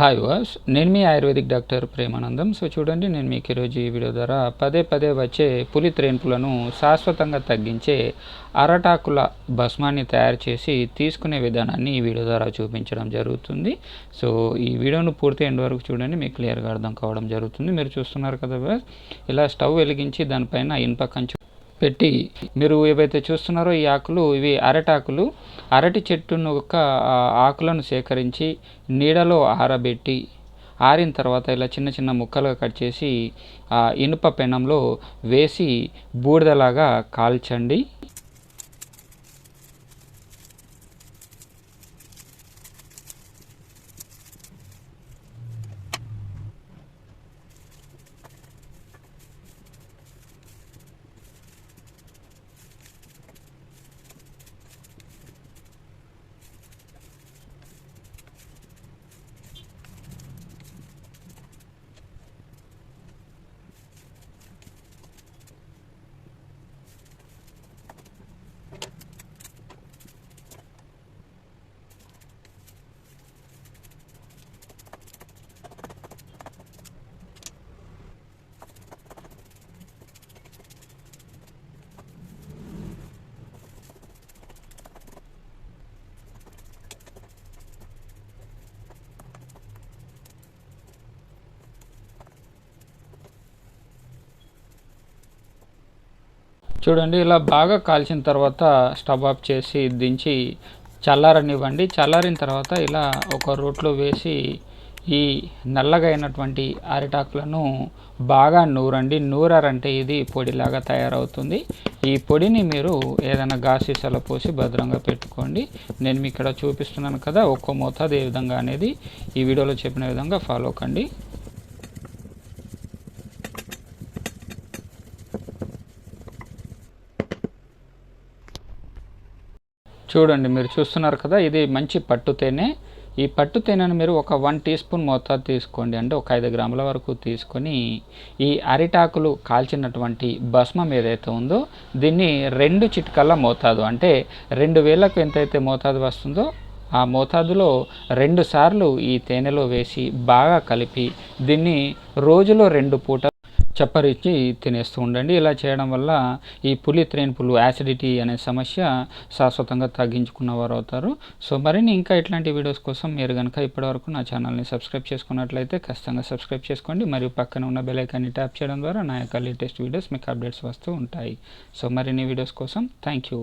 Hi వాస్ నేను మీ ఆయుర్వేదిక్ డాక్టర్ ప్రేమానందం. సో చూడండి నేను మీకు ఈరోజు ఈ వీడియో ద్వారా పదే పదే వచ్చే పులి త్రేన్పులను శాశ్వతంగా తగ్గించే అరటాకుల భస్మాన్ని తయారు చేసి తీసుకునే విధానాన్ని ఈ వీడియో ద్వారా చూపించడం జరుగుతుంది. సో ఈ వీడియోను పూర్తి ఎండ్ వరకు చూడండి మీకు క్లియర్గా అర్థం కావడం జరుగుతుంది. మీరు చూస్తున్నారు కదా ఇలా స్టవ్ వెలిగించి దానిపైన ఇనుప కంచు పెట్టి మీరు ఏవైతే చూస్తున్నారో ఈ ఆకులు ఇవి అరటాకులు. అరటి చెట్టును యొక్క ఆకులను సేకరించి నీడలో ఆరబెట్టి ఆరిన తర్వాత ఇలా చిన్న చిన్న ముక్కలుగా కట్ చేసి ఆ ఇనుప పెనంలో వేసి బూడిదలాగా కాల్చండి. చూడండి ఇలా బాగా కాల్చిన తర్వాత స్టవ్ ఆఫ్ చేసి దించి చల్లారనివ్వండి. చల్లారిన తర్వాత ఇలా ఒక రోట్లో వేసి ఈ నల్లగా అయినటువంటి అరిటాకులను బాగా నూరండి. నూరారంటే ఇది పొడిలాగా తయారవుతుంది. ఈ పొడిని మీరు ఏదైనా గాసీసలో పోసి భద్రంగా పెట్టుకోండి. నేను మీకు ఇక్కడ చూపిస్తున్నాను కదా ఒక్కో మోతాదు ఏ విధంగా అనేది. ఈ వీడియోలో చెప్పిన విధంగా ఫాలో కండి. చూడండి మీరు చూస్తున్నారు కదా ఇది మంచి పట్టు తేనె. ఈ పట్టు తేనెను మీరు ఒక వన్ టీ స్పూన్ మోతాదు తీసుకోండి. అంటే ఒక ఐదు గ్రాముల వరకు తీసుకొని ఈ అరిటాకులు కాల్చినటువంటి భస్మం ఏదైతే ఉందో దీన్ని రెండు చిట్కల మోతాదు. అంటే రెండు వేలకు ఎంతైతే మోతాదు వస్తుందో ఆ మోతాదులో రెండు సార్లు ఈ తేనెలో వేసి బాగా కలిపి దీన్ని రోజులో రెండు పూట చప్పరించి తినేస్తూ ఉండండి. ఇలా చేయడం వల్ల ఈ పులి త్రేన్పులు యాసిడిటీ అనే సమస్య శాశ్వతంగా తగ్గించుకున్న వారు అవుతారు సో మరిన్ని ఇంకా ఇట్లాంటి వీడియోస్ కోసం మీరు కనుక ఇప్పటివరకు నా ఛానల్ని సబ్స్క్రైబ్ చేసుకున్నట్లయితే ఖచ్చితంగా సబ్స్క్రైబ్ చేసుకోండి. మరియు పక్కన ఉన్న బెలైకాన్ని ట్యాప్ చేయడం ద్వారా నా యొక్క లేటెస్ట్ వీడియోస్ మీకు అప్డేట్స్ వస్తూ ఉంటాయి. సో మరిన్ని వీడియోస్ కోసం థ్యాంక్ యూ